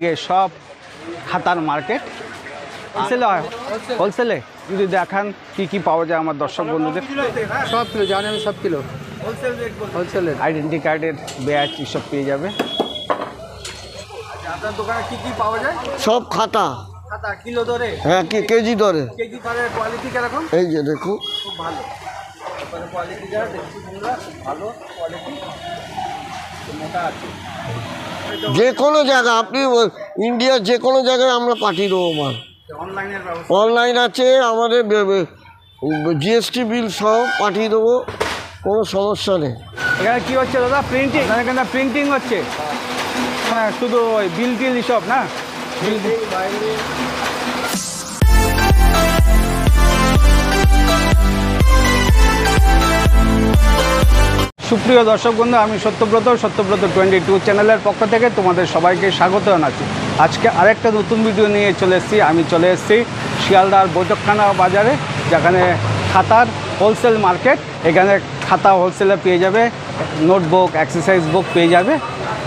এদিকে সব খাতার মার্কেট। হোলসেলে হয়। হোলসেলে যদি দেখান কি কি পাওয়া যায় আমার দর্শক বন্ধুদের। সব কিলো জানি আমি সব কিলো। হোলসেলের আইডেন্টি কার্ডের ব্যাচ এসব পেয়ে যাবে। আপনার দোকানে কি কি পাওয়া যায়? সব খাতা। খাতা কিলো ধরে হ্যাঁ কি কেজি দরে? কেজি ধরে কোয়ালিটি কীরকম? এই যে দেখুন। খুব ভালো। কোয়ালিটি যা দেখছি ভালো কোয়ালিটি যে কোনো জায়গা আপনি ইন্ডিয়ার যে কোনো জায়গায় আমরা পাঠিয়ে দেবো মাল। অনলাইন আছে আমাদের জিএসটি বিল সহ পাঠিয়ে দেবো কোনো সমস্যা নেই। এখানে কী হচ্ছে দাদা? প্রিন্টিং এখানে প্রিন্টিং হচ্ছে। হ্যাঁ শুধু ওই বিল টিল সব না? বিল সুপ্রিয় দর্শক বন্ধু, আমি সত্যব্রত সত্যব্রত টোয়েন্টি টু চ্যানেলের পক্ষ থেকে তোমাদের সবাইকে স্বাগত জানাচ্ছি। আজকে আরেকটা নতুন ভিডিও নিয়ে চলে এসেছি। আমি চলে এসেছি শিয়ালদার বৈঠকখানা বাজারে, যেখানে খাতার হোলসেল মার্কেট, এখানে খাতা হোলসেলে পেয়ে যাবে, নোটবুক, এক্সারসাইজ বুক পেয়ে যাবে।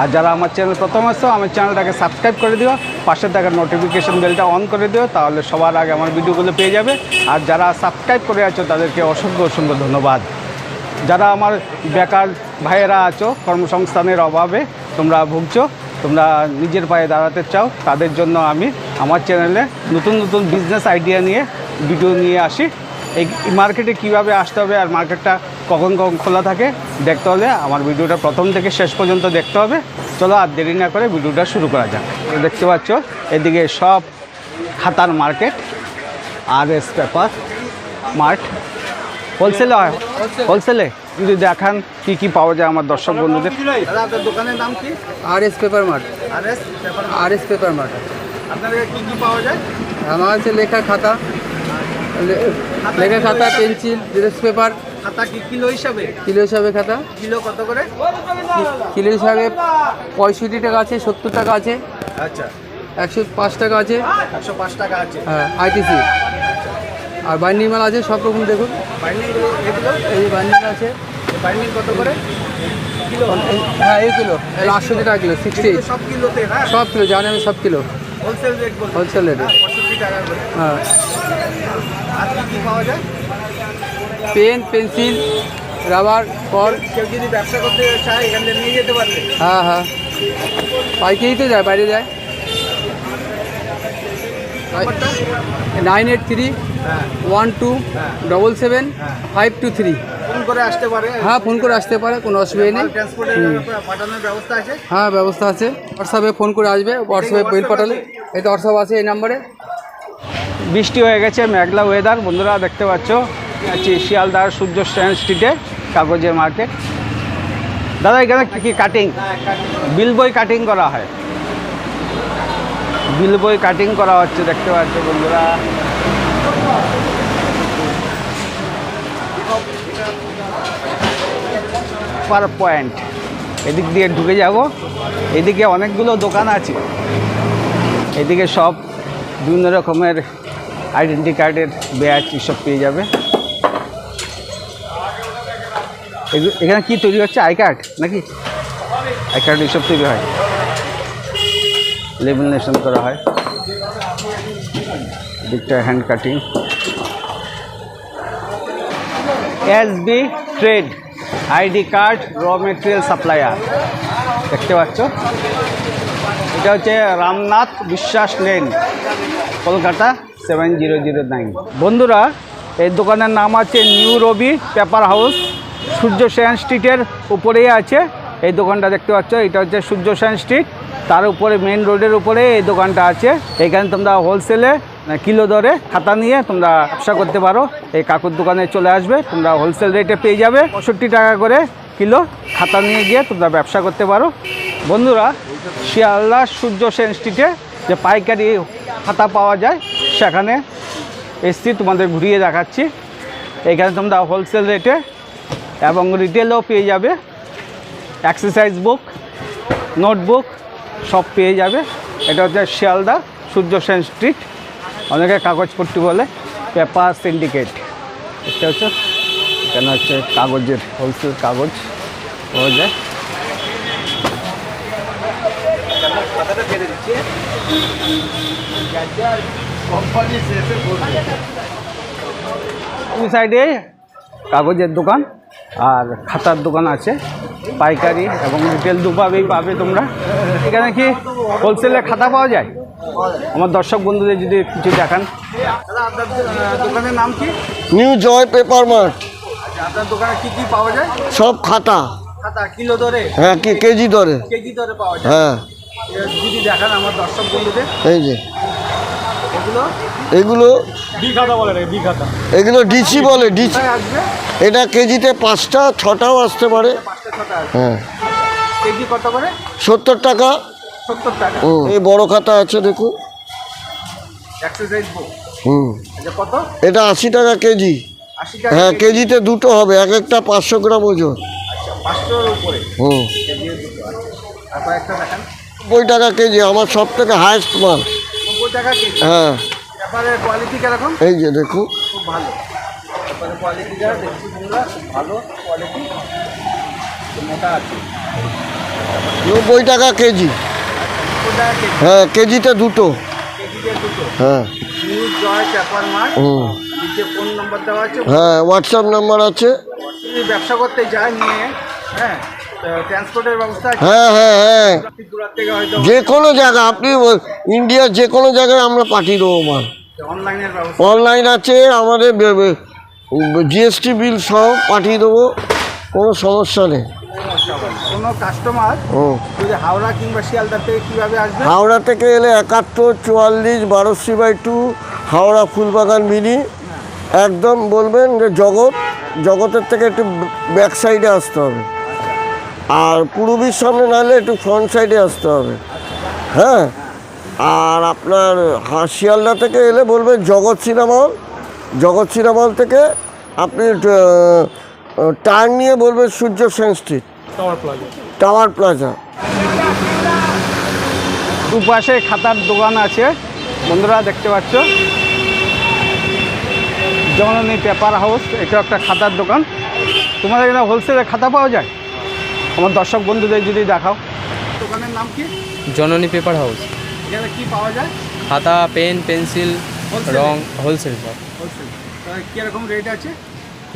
আর যারা আমার চ্যানেল প্রথম আসছো আমার চ্যানেলটাকে সাবস্ক্রাইব করে দিও, পাশে থাকা নোটিফিকেশন বেলটা অন করে দিও, তাহলে সবার আগে আমার ভিডিওগুলো পেয়ে যাবে। আর যারা সাবস্ক্রাইব করে আছো, তাদেরকে অসংখ্য অসংখ্য ধন্যবাদ। যারা আমার বেকার ভাইয়েরা আছো, কর্মসংস্থানের অভাবে তোমরা ভুগছো, তোমরা নিজের পায়ে দাঁড়াতে চাও, তাদের জন্য আমি আমার চ্যানেলে নতুন নতুন বিজনেস আইডিয়া নিয়ে ভিডিও নিয়ে আসি। এই মার্কেটে কীভাবে আসতে হবে আর মার্কেটটা কখন কখন খোলা থাকে, দেখতে হলে আমার ভিডিওটা প্রথম থেকে শেষ পর্যন্ত দেখতে হবে। চলো আর দেরি না করে ভিডিওটা শুরু করা যাক। দেখতে পাচ্ছ, এদিকে সব খাতার market R S paper mart হোলসেলে হয়? হোলসেলে? যদি দেখান কি কি পাওয়া যায় আমার দর্শক বন্ধুদের? আপনার দোকানের নাম কি? R S paper mart R S paper R S paper mart আপনার কি কি পাওয়া যায়? আমার হচ্ছে লেখা খাতা। লেখা খাতা পেন্সিল জিরক্স পেপার খাতা কি কিলো হিসাবে? কিলো হিসাবে খাতা। কিলো কত করে? কিলো হিসাবে পঁয়ষট্টি টাকা আছে সত্তর টাকা আছে। আচ্ছা। একশো পাঁচ টাকা আছে। একশো পাঁচ টাকা আছে। হ্যাঁ আইটিসি আর বাইন্ডিং মাল আছে সব রকম দেখুন। এই বাইন্ডিং আছে বাইন্ডিং কত করে হ্যাঁ এই কিলো আটষট্টি টাকা কিলো সিক্সটি সব হ্যাঁ কিলো জানি আমি সব কিলো হোলসেল রেট হ্যাঁ পেন পেন্সিল রাবার কল কেউ যদি ব্যবসা করতে চায় এখান থেকে নিয়ে যেতে পারবে হ্যাঁ হ্যাঁ পাইকারি তো যায় বাইরে যায় নাইন এইট থ্রি হ্যাঁ। One two double seven five two three. Phone করে আসতে পারে। হ্যাঁ ফোন করে আসতে পারে কোনো অসুবিধা নেই। ব্যবস্থা আছে? হ্যাঁ ব্যবস্থা আছে। হোয়াটসঅ্যাপে ফোন করে আসবে হোয়াটসঅ্যাপে বিল পাঠালে। এই তো হোয়াটসঅ্যাপ আছে এই নাম্বারে। বৃষ্টি হয়ে গেছে মেঘলা ওয়েদার বন্ধুরা দেখতে পাচ্ছ আছি শিয়ালদার সূর্য স্ট্যান্ড স্ট্রিটে কাগজের মার্কেট দাদা এখানে কি কি কাটিং বিল বই কাটিং করা হয়। বিল বই কাটিং করা হচ্ছে, দেখতে পাচ্ছ বন্ধুরা। পার পয়েন্ট এদিক দিয়ে ঢুকে যাব। এদিকে অনেকগুলো দোকান আছে। এদিকে সব বিভিন্ন রকমের আইডেন্টি কার্ডের ব্যাচ এসব পেয়ে যাবে। এখানে কি তৈরি হচ্ছে? আই কার্ড নাকি? আই কার্ড এসব তৈরি হয়। লেমিনেশন করা হয়। দিকটা hand cutting S B trade ID card র মেটেরিয়াল সাপ্লায়ার দেখতে পাচ্ছ? এটা হচ্ছে Ramnath Biswas lane Kolkata seven zero zero nine বন্ধুরা, এই দোকানের নাম আছে new Rabi paper house. Surya Sen স্ট্রিটের উপরেই আছে। এই দোকানটা দেখতে পাচ্ছ, এটা হচ্ছে সূর্য সেন স্ট্রিট। তার উপরে মেন রোডের উপরে এই দোকানটা আছে। এখানে তোমরা হোলসেলে কিলো দরে খাতা নিয়ে তোমরা ব্যবসা করতে পারো। এই কাকুর দোকানে চলে আসবে, তোমরা হোলসেল রেটে পেয়ে যাবে। পঁয়ষট্টি টাকা করে কিলো খাতা নিয়ে গিয়ে তোমরা ব্যবসা করতে পারো। বন্ধুরা, শিয়ালদা সূর্য সেন স্ট্রিটে যে পাইকারি খাতা পাওয়া যায়, সেখানে এসছি, তোমাদের ঘুরিয়ে দেখাচ্ছি। এখানে তোমরা হোলসেল রেটে এবং রিটেলও পেয়ে যাবে। এক্সারসাইজ বুক নোটবুক সব পেয়ে যাবে। এটা হচ্ছে শিয়ালদা সূর্য সেন স্ট্রিট, অনেকে কাগজপট্টি বলে, পেপার সিন্ডিকেট। এটা হচ্ছে, এখানে হচ্ছে কাগজের, হোলসেল কাগজ পাওয়া যায়। দুই সাইডে কাগজের দোকান আর খাতার দোকান আছে। পাইকারি এবং রিটেল দুভাবেই পাবে তোমরা। এখানে কি হোলসেলে খাতা পাওয়া যায়? আমার দর্শক বন্ধুদের যদি কিছু দেখান। দোকানের নাম কি? নিউ জয় পেপার মার্ট আপনার দোকানে কি কি পাওয়া যায়? সব খাতা। খাতা কিলো দরে? হ্যাঁ কি কেজি দরে। কেজি দরে পাওয়া যায়। হ্যাঁ। যদি দেখান আমার দর্শক বন্ধুদের। এই যে। এগুলো? এগুলো এগুলো ডিসি বলে ডিসি। এটা কেজিতে পাঁচটা ছটাও আসতে পারে। হ্যাঁ। সত্তর টাকা। এই বড় খাতা আছে দেখুন। হুম। এটা আশি টাকা কেজি। হ্যাঁ কেজিতে দুটো হবে এক একটা পাঁচশো গ্রাম ওজন। আচ্ছা হুম। আচ্ছা। নব্বই টাকা কেজি আমার সব থেকে হায়েস্ট মাল হ্যাঁ। কোয়ালিটি কীরকম? এই যে দেখুন খুব ভালো। কোয়ালিটি যা দেখছি খুব ভালো কোয়ালিটি মোটা আছে। নব্বই টাকা কেজি। হ্যাঁ কেজিতে দুটো। হ্যাঁ। হ্যাঁ হোয়াটসঅ্যাপ নাম্বার আছে। ব্যবসা করতে যায় নিয়ে হ্যাঁ হ্যাঁ হ্যাঁ হ্যাঁ। যে কোনো জায়গা আপনি ইন্ডিয়ার যে কোনো জায়গায় আমরা পাঠিয়ে দেবো মাল। অনলাইন আছে আমাদের জিএসটি বিল সহ পাঠিয়ে দেবো কোনো সমস্যা নেই। কোনো কাস্টমার হুম। যদি হাওড়া কিংবা শিয়ালদা থেকে কীভাবে আসবে? হাওড়া থেকে এলে একাত্তর চুয়াল্লিশ বারোশি by two Howrah Phoolbagan mini. একদম বলবেন যে জগৎ জগতের থেকে একটু ব্যাক সাইডে আসতে হবে। আর পূর্বীর সামনে নাহলে একটু ফ্রন্ট সাইডে আসতে হবে। হ্যাঁ? আর আপনার হা- শিয়ালদা থেকে এলে বলবেন জগৎ সিনেমা হল। জগৎ সিনেমা হল থেকে আপনি টার্ন নিয়ে বলবেন Surya Sen street. Tower plaza. দুপাশে খাতার দোকান আছে বন্ধুরা দেখতে পাচ্ছ। জননী পেপার হাউস এটা একটা খাতার দোকান। তোমাদের এখানে হোলসেলে খাতা পাওয়া যায়? আমার দর্শক বন্ধুদের যদি দেখাও। দোকানের নাম কি? জননী পেপার হাউস। এখানে কি পাওয়া যায়? খাতা পেন পেন্সিল? রং হোলসেল সব। কীরকম রেট আছে?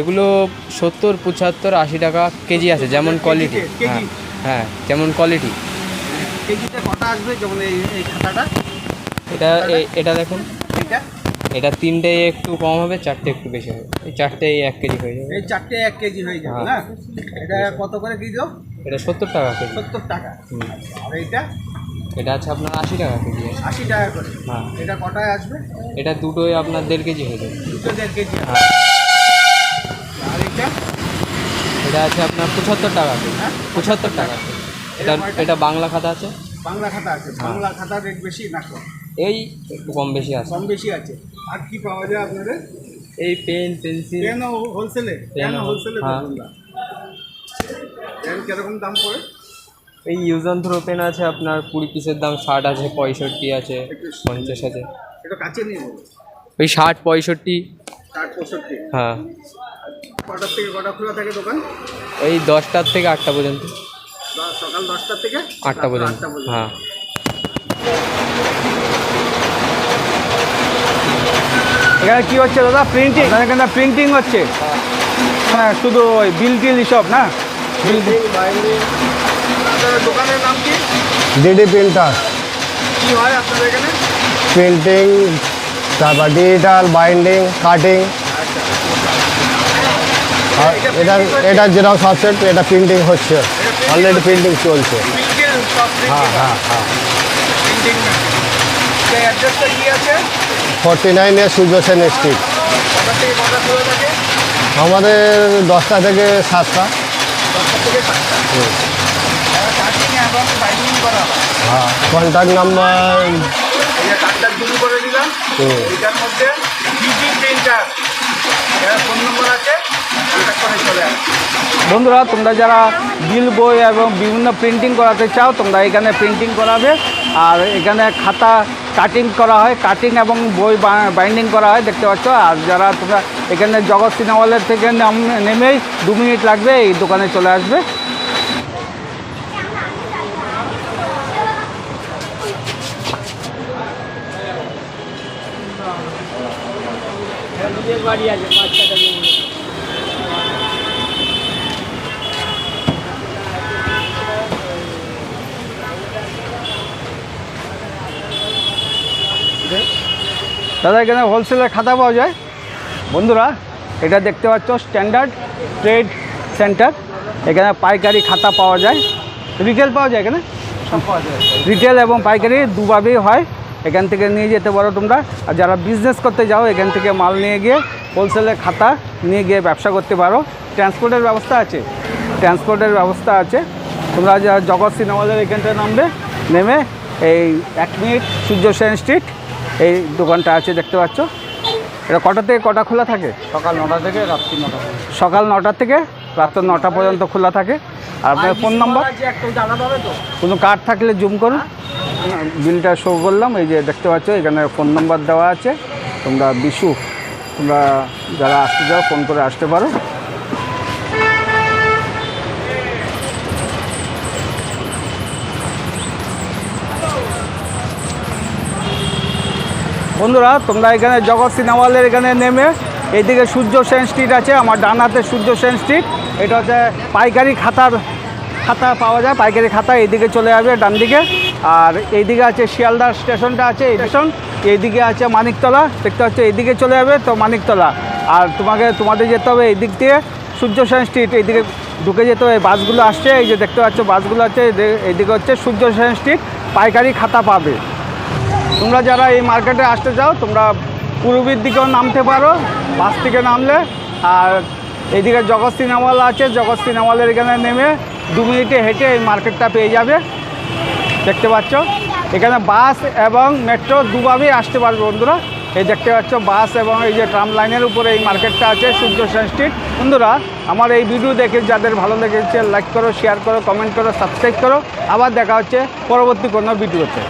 এগুলো সত্তর পঁচাত্তর আশি টাকা কেজি আছে যেমন? কোয়ালিটি হ্যাঁ হ্যাঁ যেমন কোয়ালিটি কেজিতে কটা আসবে যেমন এই খাতাটা? এটা এটা দেখুন। এটা এটা তিনটে একটু কম হবে চারটে একটু বেশি হবে। এই চারটে এক কেজি হয়ে যাবে। এই চারটে এক কেজি হয়ে যাবে হ্যাঁ। না? এটা কত করে কিলো এটা সত্তর টাকা সত্তর টাকা। আর এইটা? এটা আছে আপনার আশি টাকা কেজি আশি টাকা করে। হ্যাঁ। এটা কটায় আসবে? এটা দুটোই আপনার দেড় কেজি হয়ে যাবে। দুটো দেড় কেজি হ্যাঁ। আর এটা? এটা আছে আপনার পঁচাত্তর টাকা কেজি। হ্যাঁ? পঁচাত্তর টাকা এটা এটা বাংলা খাতা আছে? বাংলা খাতা আছে। হ্যাঁ। বাংলা খাতা রেট বেশি না কম? এই একটু কম বেশি আছে। কম বেশি আছে। আর কি পাওয়া যায় আপনাদের? এই পেন পেন্সিল। পেন হোলসেলে পেন হোলসেলে হ্যাঁ। পেন কীরকম দাম পড়ে? এই ইউজ অ্যান্ড থ্রো পেন আছে আপনার কুড়ি পিসের দাম ষাট আছে পঁয়ষট্টি আছে পঞ্চাশ আছে। এটা কাছে নিয়ে বলো ওই ষাট পঁয়ষট্টি। ষাট পঁয়ষট্টি? হ্যাঁ। কটার থেকে কটা খোলা থাকে দোকান? ওই দশটার থেকে আটটা পর্যন্ত। সকাল দশটার থেকে আটটা পর্যন্ত হ্যাঁ। এখানে কি হচ্ছে দাদা? প্রিন্টিং এখানে প্রিন্টিং হচ্ছে? হ্যাঁ। শুধু ওই বিল টিল সব না বিল আপনাদের দোকানের নাম কি? DD printer. কি হয় আপনাদের এখানে? প্রিন্টিং তারপর ডিজিটাল বাইন্ডিং কাটিং আর এটা এটা যেরকম সাবজেক্ট এটা প্রিন্টিং হচ্ছে। অলরেডি প্রিন্টিং চলছে। হ্যাঁ হ্যাঁ হ্যাঁ। ফর্টি নাইনে সূর্য সেন স্ট্রিট আমাদের দশটা থেকে সাতটা। দশটা থেকে সাতটা কাটিং এবং বাইন্ডিং করা হয় কন্ট্যাক্ট নাম্বার করে দিলাম। এটার মধ্যে প্রিন্টার ফোন আছে বন্ধুরা তোমরা যারা বিল বই এবং বিভিন্ন প্রিন্টিং করাতে চাও তোমরা এখানে প্রিন্টিং করাবে। আর এখানে খাতা কাটিং করা হয় কাটিং এবং বই বাইন্ডিং করা হয় দেখতে পাচ্ছ? আর যারা তোমরা এখানে জগৎ সিনেমা হলের থেকে নাম- নেমেই দু মিনিট লাগবে এই দোকানে চলে আসবে। বাড়ি আছে পাঁচ দাদা এখানে হোলসেলের খাতা পাওয়া যায়। বন্ধুরা এটা দেখতে পাচ্ছ স্ট্যান্ডার্ড ট্রেড সেন্টার এখানে পাইকারি খাতা পাওয়া যায়। রিটেল পাওয়া যায় এখানে? সব পাওয়া যায়। রিটেল এবং পাইকারি দুভাবেই হয়। এখান থেকে নিয়ে যেতে পারো তোমরা। আর যারা বিজনেস করতে যাও এখান থেকে মাল নিয়ে গিয়ে হোলসেলের খাতা নিয়ে গিয়ে ব্যবসা করতে পারো। ট্রান্সপোর্টের ব্যবস্থা আছে। ট্রান্সপোর্টের ব্যবস্থা আছে। তোমরা যা জগৎ সিনেমালের এখানটায় নামবে নেমে এই এক মিনিট সূর্য সেন স্ট্রিট এই দোকানটা আছে দেখতে পাচ্ছ। এটা কটা থেকে কটা খোলা থাকে? সকাল নটা থেকে রাত্রি নটা সকাল নটা থেকে রাত্র নটা পর্যন্ত খোলা থাকে। আর আপনার ফোন নাম্বার যে একটু জানা পাবে তো? কোনো কার্ড থাকলে জুম করুন। বিলটা শো করলাম, এই যে দেখতে পাচ্ছ, এখানে ফোন নাম্বার দেওয়া আছে। তোমরা বিশু, তোমরা যারা আসতে চাও ফোন করে আসতে পারো। বন্ধুরা, তোমরা এখানে জগৎ সিনেমালের এখানে নেমে, এইদিকে সূর্য সেন স্ট্রিট আছে, আমার ডান হাতে সূর্য সেন স্ট্রিট এটা হচ্ছে পাইকারি খাতার, খাতা পাওয়া যায়, পাইকারি খাতা, এইদিকে চলে যাবে ডান দিকে আর এইদিকে আছে শিয়ালদা স্টেশনটা আছে স্টেশন। এইদিকে আছে মানিকতলা, দেখতে পাচ্ছ, এইদিকে চলে যাবে তো মানিকতলা। আর তোমাকে, তোমাদের যেতে হবে এই দিক দিয়ে সূর্য সেন স্ট্রিট, এইদিকে ঢুকে যেতে হবে, বাসগুলো আসছে, এই যে দেখতে পাচ্ছ, বাসগুলো আছে এইদিকে- হচ্ছে সূর্য সেন স্ট্রিট, পাইকারি খাতা পাবে। তোমরা যারা এই মার্কেটে আসতে চাও, তোমরা পূর্বের দিকেও নামতে পারো, বাস থেকে নামলে। আর এইদিকে জগৎ সিনেমাল আছে, জগৎ সিনেমালের এখানে নেমে দু মিনিটে হেঁটে এই মার্কেটটা পেয়ে যাবে। দেখতে পাচ্ছ? এখানে বাস এবং মেট্রো দুভাবেই আসতে পারবে বন্ধুরা। এই দেখতে পাচ্ছ, বাস এবং এই যে ট্রাম লাইনের উপরে এই মার্কেটটা আছে, সূর্য স্ট্রিট। বন্ধুরা, আমার এই ভিডিও দেখে যাদের ভালো লেগেছে, লাইক করো শেয়ার করো কমেন্ট করো সাবস্ক্রাইব করো। আবার দেখা হচ্ছে পরবর্তী কোনো ভিডিওতে।